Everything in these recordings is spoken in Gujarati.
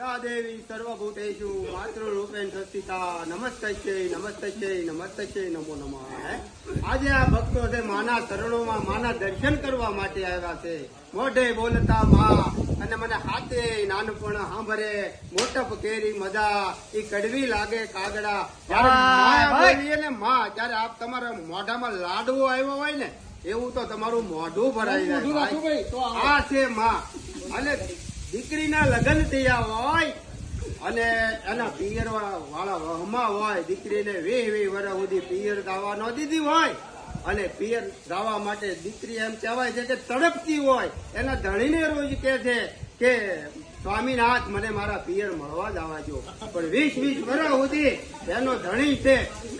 યા દેવી સર્વભૂતેષુ માતૃરૂપેણ સંસ્થિતા નમસ્તે નમસ્તે નમસ્તે નમો નમઃ? આજે આ ભક્તો છે માના ચરણોમાં માના દર્શન કરવા માટે આવ્યા છે. મોઢે બોલતા મા અને મને હાથે નાનપણ સાંભળે મોટપ કેરી મજા એ કડવી લાગે કાગડા. બોલીએ ને માં ત્યારે આપ તમારા મોઢામાં લાડવો આવ્યો હોય ને એવું તો તમારું મોઢું ભરાઈ જાય. આ છે માં. અને દીકરીના લગ્ન થયા હોય અને એના પિયર વાળા વહમાં હોય, દીકરીને વીસ વીસ વર્ષ સુધી પિયર દાવા ન દીધી હોય અને પિયર દાવા માટે દીકરી એમ કહેવાય છે કે તડપતી હોય. એના ધણીને રોજ કે છે કે, સ્વામીનાથ, મને મારા પિયર મળવા આવવા જો પણ વીસ વીસ વર્ષ સુધી એનો ધણી છે,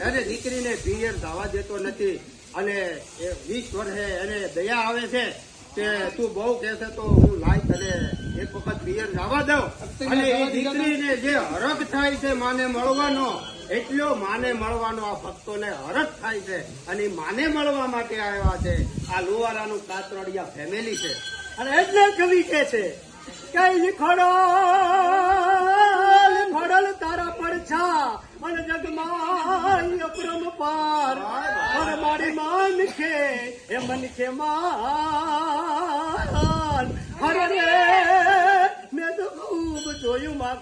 એને દીકરીને પિયર દાવા દેતો નથી. અને એ વીસ વર્ષે એને દયા આવે છે કે, તું બહુ કહેશે તો હું વખત પિયર જવા દો અને એ દીકરીને જે હરખ થાય છે માને મળવાનો એટલો માને મળવાનો આ ભક્તોને હરખ થાય છે. અને માને મળવા માટે આવ્યા છે. આ લુવારાનું કાતરડિયા ફેમિલી છે. અને એટલે કવિ કે છે કઈ ખડલ ફડલ તારા પડછા અને જગમાં અપરમ પાર. અને મારી માન છે એ મન છે માન. હરે માં